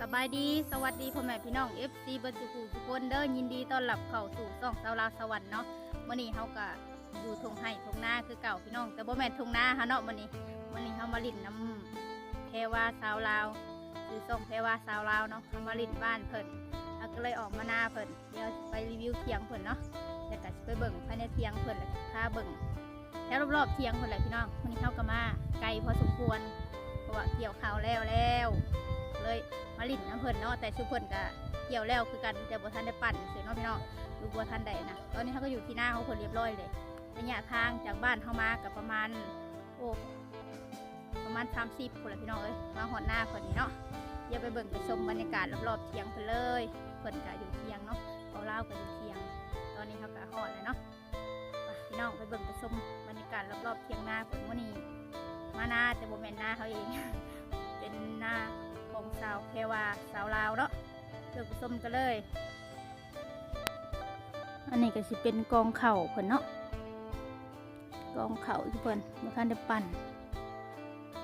สบายดี สวัสดีพ่อแม่พี่น้อง FC เบรรจุกูทุกคนเด้อยินดีต้อนรับเข้าสู่ช่องสาวลาวสวรรค์เนาะมื้อนี้เฮาก็อยู่ทงไห้ทงนาคือเก่าพี่น้อง แต่บ่แม่นทงนาฮาเนาะมื้อนี้มื้อนี้เฮามาลิ้นน้ำแพรว่าสาวลาวคือส่งแพรว่าสาวลาวเนาะเฮามาลิ้นบ้านเพิ่นแล้วก็เลยออกมาหน้าเพิ่นเดี๋ยวไปรีวิวเทียงเพิ่นเนาะแล้วก็สิไปเบิ่งภายในเทียงเพิ่นแล้วพาเบิ่งแถวรอบๆเทียงเพิ่นแหละพี่น้องมื้อนี้เฮาก็มาไกลพอสมควรเพราะว่าเกี่ยวข้าวแล้วแล้ว เลยมาลิ่นน้ำเพิ่นเนาะแต่ชุเพิ่นก็เกี่ยวแล้วคือกันแต่บ่ทันได้ปั่นเสียเนาะพี่น้องดูบ่ทันได้นะตอนนี้เขาก็อยู่ที่หน้าเขาเพิ่นเรียบร้อยเลยระยะทางจากบ้านเข้ามากับประมาณโอ้ประมาณ30คนละพี่น้องเอ้ยมาหอดหน้าเพิ่นนี่เนาะเดี๋ยวไปเบิ่งไปชมบรรยากาศรอบๆเทียงเพิ่นเลยเพิ่นก็อยู่เทียงเนาะเขาเล่าก็อยู่เทียง ตอนนี้เขาก็หอดเลยเนาะพี่น้องไปเบิ่งไปชมบรรยากาศรอบๆเทียงหน้าเพิ่นมื้อนี้มาหน้าแต่บ่แมนหน้าเขาเอง เป็นหน้า ของสาวแพรวาสาวลาวเนาะเลือกผสมกันเลย อันนี้ก็สิเป็นกองเข่าเพิ่นเนาะกองเข่าที่เพิ่นเมื่อท่านได้ปั่น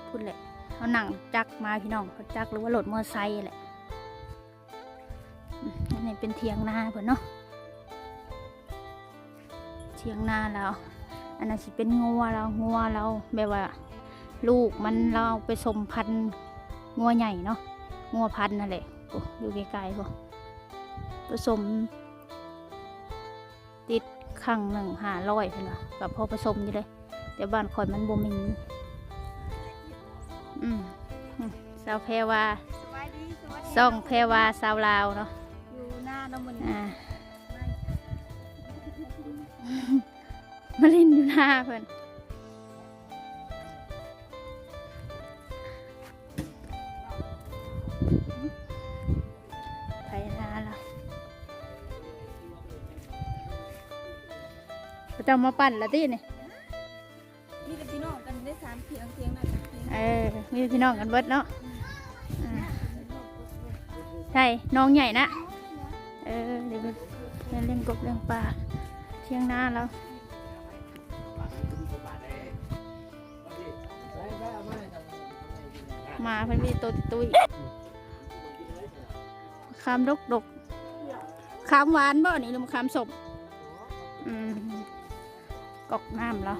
พูดแหละเขาหนังจักมาพี่น้องเขาจักหรือว่ารถมอเตอร์ไซค์แหละอันนี้เป็นเทียงนาเพิ่นเนาะเทียงนาเราอันนั้นสิเป็นงัวเรางัวเราแบบว่า ลูกมันเราเอาไปสมพันธุ์ งัวใหญ่เนาะงัวพันธุ์นั่นแหละโอ้อยู่ไกลๆพอผสม ติดข้างหนึ่งหาร้อยเห็นปะกับพอผสมอยู่เลยแต่บ้านคอยมันบ่มีอืมอืมสาวแพรวาสวัสดีสวัสดีซ่องแพรวาสาวลาวเนาะอยู่หน้าน้ำมันอ่ามาเล่นอยู่หน้าเพื่อน เขาจะมาปั่นละที่นี่มีแต่พี่น้องกันได้สามเพียงเพียงนั่นเพียงเออมีพี่น้องกันเบิดเนาะอ่าใช่น้องใหญ่นะเออเดี๋ยวไปเล่นกบเรื่องปลาเที่ยงหน้าแล้วมาเพิ่นมีตัวติดตุยคามดกดกคามหวานบ่นี่หรือมะขามสมอืม กอกน้ำแล้ว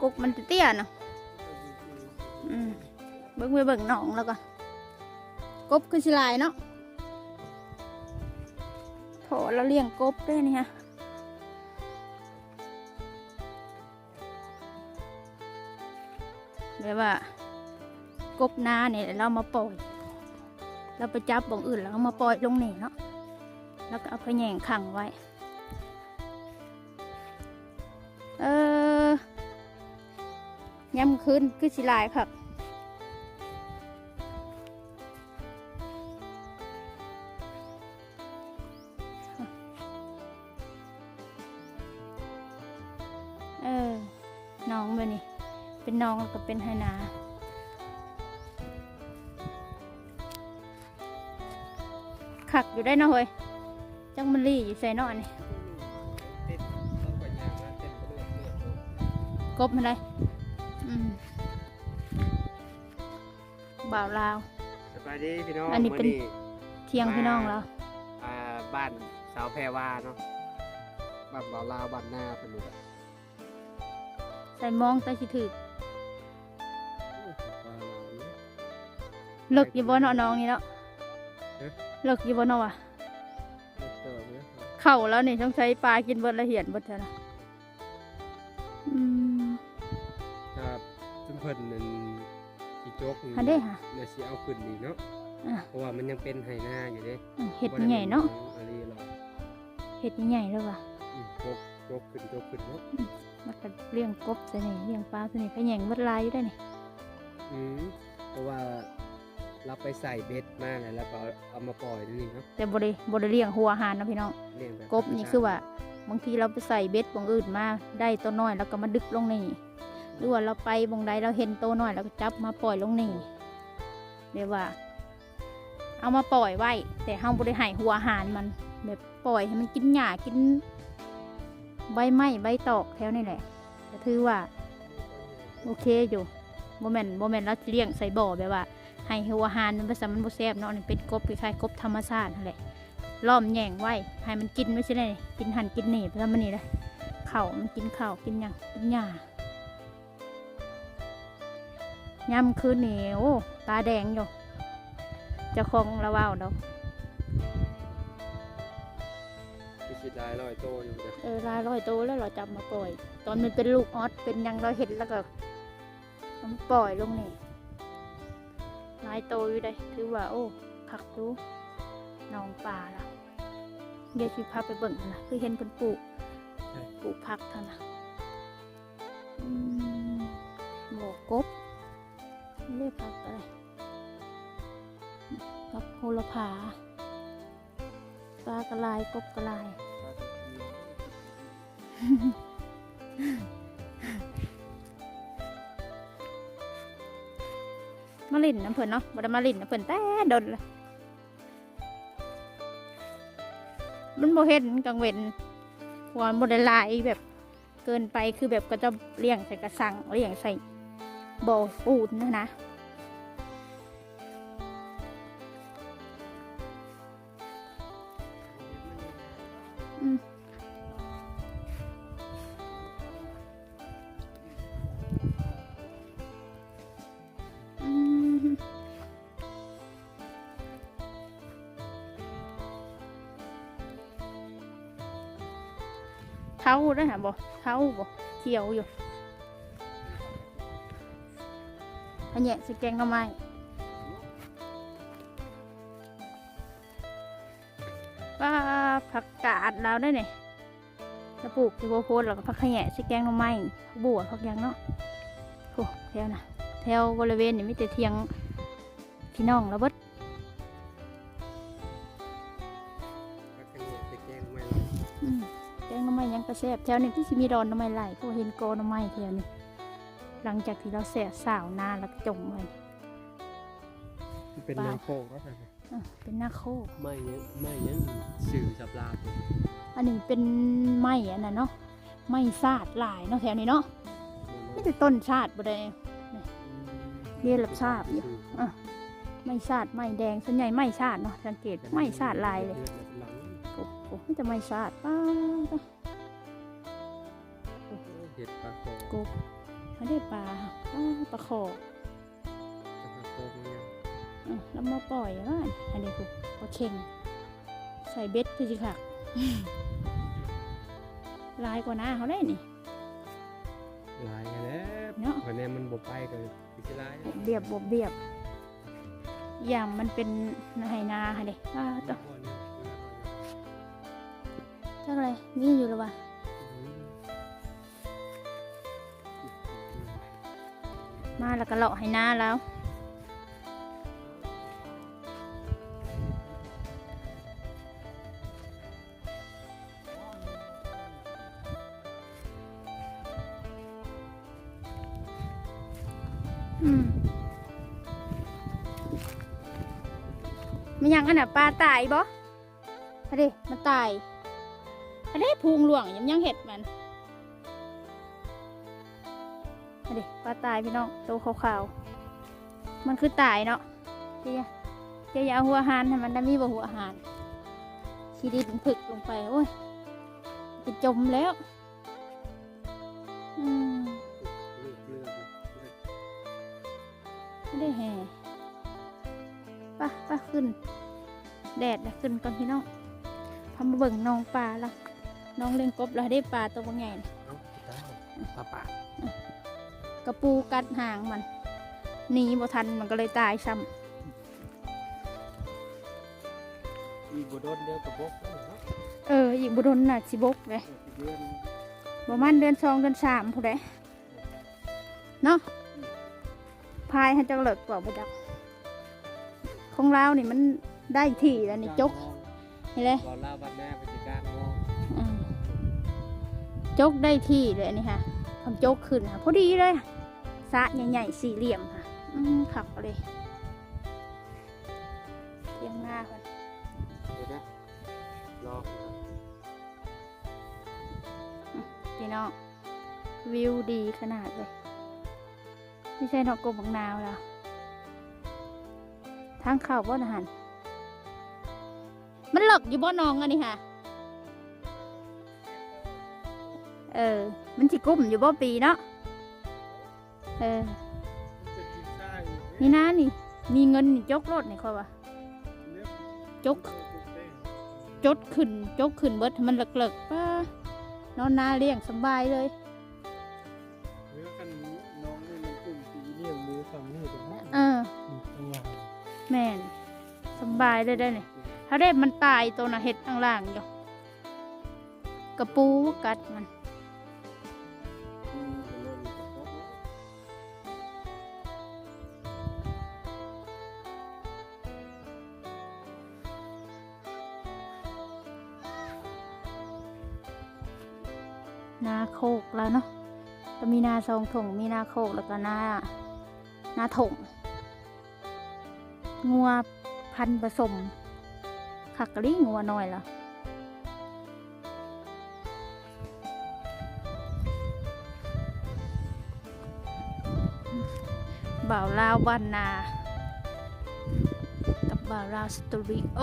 กุกมันเตี้ยเนาะอืมเบิ่งไปเบิ่งหนองแล้วก็กบคือสิลายเนาะโถเราเลี้ยงกบด้วยนี่ฮะแบบว่ากบนาเนี่ยเรามาปล่อย เราไปจับบ่งอื่นแล้วเอามาปล่อยลงนี่เนาะ แล้วก็เอาไปแย่งขังไว้ ยำคืนคือสิหลายครับเออน้องเบนี่ เป็นน้องแล้วก็เป็นไหนาขักอยู่ได้เนาะเฮ้ย จังมันรีอยู่ใส่เนอนนี่กบมันเลยอืม บ่าวลาว สบายดีพี่น้องอันนี้เป็น มื้เที่ยงพี่น้องแล้ว อ่าบ้านสาวแพรวาเนาะบ้านบ่าวลาวบ้านหน้าเป็นนี่แหละใส่มองใส่สิถือบ้านลาวเนี่ยเลิกอยู่บ่เนาะน้องนี่แล้วเอ๊ะเลิกอยู่บ่เนาะวะเติมเนี่ยเข้าแล้วนี่ต้องใช้ปลากินเบิดละเหียนเบิดเท่านะ พิ่นนั่นอีโจ๊กนี่อันเด้ค่ะเดี๋ยวสิเอาขึ้นนี่เนาะอะเพราะว่ามันยังเป็นไหหน้าอยู่เด้อืมเห็ดใหญ่เนาะบ่ได้หรอกเห็ดใหญ่เลยว่ะอืมโจ๊กโจ๊กขึ้นโจ๊กขึ้นเนาะมันก็เลี้ยงกบใส่นี่เลี้ยงปลาใส่นี่ก็แย่งเบิดลายอยู่ได้นี่อืมเพราะว่าเราไปใส่เบ็ดมาแล้วแล้วก็เอามาปล่อยนี่เนาะแต่บ่ได้บ่ได้เลี้ยงหัวอาหารนะพี่น้อง เลี้ยงแบบกบนี่คือว่าบางทีเราไปใส่เบ็ดบางอื่นมาได้ตัวน้อยแล้วก็มาดึกลงนี่ หรือว่าเราไปบงใดเราเห็นโตัวน้อยแล้วก็จับมาปล่อยลงนี่เรียกว่า เอามาปล่อยไว้ แต่เฮาบ่ได้ให้หัวอาหารมัน แบบปล่อยให้มันกินหญ้ากิน ใบไม้ใบตอกแถวนี่แหละก็ถือว่า โอเคอยู่บ่แม่นบ่แม่นต์เราเลี้ยงใส่บ่อแบบว่าให้หัวอาหารมันบ่ซะมันบ่แซบเนาะเป็นกบคล้ายๆกบธรรมชาตินั่นแหละล้อมแย่งไว้ให้มันกินไม่ใช่ได้กินหันกินนี่ไปแล้วมันนี่เลยข้ามันกินเข้ากินหยังกินหญ้า ย่ำคืนนี่โอ้ตาแดงอยู่เจะคงระว่าวดอกมีคิดหลายร้อยโตอยู่จ้ะเออลายร้อยตัวแล้วเราจับมาปล่อย ตอนมันเป็นลูกออสเป็นหยังเราเห็นแล้วก็เอามาปล่อยลงนี่ลายโตวอยู่ได้ถือว่าโอ้ผักดูน้องป่าละเดี๋ยวชีพาไปเบิ่งนะคือเห็นเป็นปลูกปลูกผักเท่านั้นอืมหมวกกบ เรียกผักอะไรผักโหระพาปลากระลายกบกระลาย มาลินน้ำเพิ่นเนาะบ่ได้มาลินน้ำเพิ่นแต่ดนเลยมันบ่เห็นกลางเวนเพราะวานบ่ได้หลายแบบเกินไปคือแบบก็จะเลี้ยงใส่กระสังเลี้ยงใส่บ่อปูนนะนะ ท้าด้วยฮะบ่เท้าบ่เขียวอยู่อันเนี้ยสิแกงหน่อไม้ว่าผักกาดเราได้เนี่ยแล้วปลูกที่โพโพดแล้วก็ผักขะแยะสิแกงหน่อไม้บัวผักยังเนาะโอ้แถวนะแถวบริเวณนี่มีแต่เทียงพี่น้องแล้วเบิด แซบแถวนี้ที่สิมีดอนหน่อไม้ไหลเพราะเห็นกอหน่อไม้แถวนี้ หลังจากที่เราแสะสาวนานแล้วก็จมไว้เป็นปลานางโคกก็ใช่อะเป็นหน้าโคกไม่ยังไม่ยังสื่อสับลาบอยู่อันนี้เป็นไม้อันนั้นเนาะไม้ซาดหลายเนาะแถวนี้เนาะไม่แต่ต้นชาติบ่ได้เรียนรับทราบอยู่ไม้ชาดไม้แดงส่วนใหญ่ไม้ชาดเนาะสังเกตไม้ชาดลายเลยหลังโอ้โหไม่แต่ไม้ชาดป้าบ เห็ดปลาโคกกบไม่ได้ปลาป้าปลาคอปลาโคกเนี่ยอะแล้วมาปล่อยว่าอันนี้คือปลาเค็งใส่เบ็ดคือสิค่ะลายกว่าหน้าเขาได้นี่หลายกันแล้วเนาะวันนี้มันบ่ไปกันสิหลายเบียบบวบเบียบ อย่างมันเป็นไฮนาค่ะเด็ป้าต่อจักอะไรนี่อยู่หรือวะ มาแล้วก็เลาะไฮนาแล้วอืมมันยังอันน่ะปลาตายบ่อะด้มันตายอะด้พุงหลวงยังยังเห็ดมัน ด้ปลาตายพี่น้องโตวขาวๆ มันคือตายเนาะเจ๊ยะเจ๊ยะเอาหัวอาหารให้มันได้มีบ่หัวอาหารชีดินผึกลงไปโอ้ยจะจมแล้วอืมไม่ได้แห่ปะปะขึ้น แดดแล้วขึ้นก่อนพี่น้องพามาเบิ่งน้องปลาละน้องเลี้ยงกบแล้วได้ปลาตัวบางใหญ่น่ะปลาปา กกระปูกัดหางมันหนีบ่ทันมันก็เลยตายซ้อีกบ่โดนเดียวกับบกำเอออีกบุดนน่ะสิบกเลยเดือนประมาณเดือนสองเดือนสามผู้ใดเนาะพายให้เจังเลิกกว่าบ่จักของเรานี่มันได้ที่แล้วนี่จกเห็นเลยรอลาวันแม่ไปสิกลางมองอืมจกได้ที่เลยนี่ค่ะทำจกขึ้นค่ะพอดีเลยส ระใหญ่ๆสี่เหลี่ยมค่ะอืมขับเลยเทียงหน้าค่ะเดี๋ยวนะรอพี่น้องวิวดีขนาดเลยไม่ใช่นอกกบบังนาวแล้วทางเข่าบ่นะหันมันหลอกอยู่บ่น้องอันนี้ค่ะ เออ มันสิกุ้มอยู่บ่ปีเนาะ เออ นี่นะนี่ มีเงินนี่จกรถนี่ค่อยว่าจก จดขึ้น จกขึ้นเบิดให้มันเลิกๆป้านอนนาเลี้ยงสำบายเลยเนื้อกันน้องนี่มันกลุ่มสีเนี่ยมือฝั่งนี้ตรงนั้นเออข้างหลังแม่นสำบายเลยได้เนี่ยถ้าได้มันตายตัวน่ะเห็ดข้างล่างอยู่กระปูกัดมัน นาโคกแล้วเนาะก็มีนาซองถงมีนาโคกแล้วก็นานาถงงัวพันผสมขักกะลิงัวน้อยละบ่าวลาวบ้านนา กับบ่าวลาวสตูดิโอ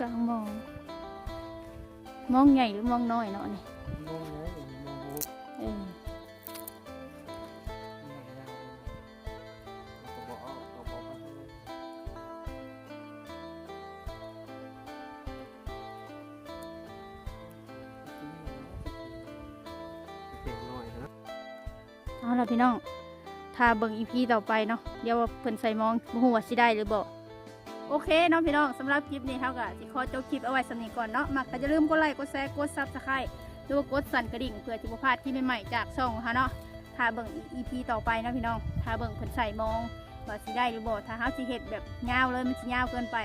กลางมอง มองใหญ่หรือมองน้อยเนาะนี่มองนะผมมองบุกเออมองยาวเลยเราก็บอกเอาเราบอกมาให้เก่งหน่อยนะเอาล่ะพี่น้อง ถ้าเบิ่งอีพีต่อไปเนาะ เดี๋ยวว่าเพิ่นใส่มองบ่ฮู้ว่าสิได้หรือบ่ โอเคเนาะพี่น้องสำหรับคลิปนี้เฮาก็สิขอจบคลิปเอาไว้สำนีก่อนเนาะมักก็อย่าลืมกดไลค์กดแชร์กด Subscribe หรือว่ากดสั่นกระดิ่งเพื่อจะบ่พลาดคลิปใหม่ๆจากช่องเฮาเนาะถ้าเบิ่งอีพีต่อไปเนาะพี่น้องถ้าเบิ่งเพิ่นใส่มองว่าสิได้หรือบ่ถ้าเฮาสิเฮ็ดแบบยาวเลยมันสิยาวเกินไป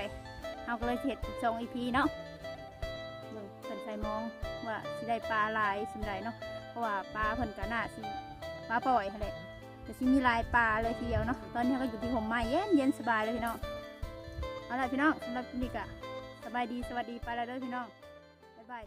เฮาก็เลยเฮ็ดสองอีพีเนาะเบิ่งเพิ่นใส่มองว่าสิได้ปลาลายสำใดเนาะเพราะว่าปลาเพิ่นก็น่าสิปลาปล่อยหั่นแหละแต่สิมีลายปลาเลยทีเดียวเนาะตอนนี้ก็อยู่ที่ผมไม้เย็นเย็นสบายเลยพี่น้อง เอาล่ะพี่น้องสำหรับคลิปนี้ก็สบายดีสวัสดีไปแล้วเด้อพี่น้องบ๊ายบาย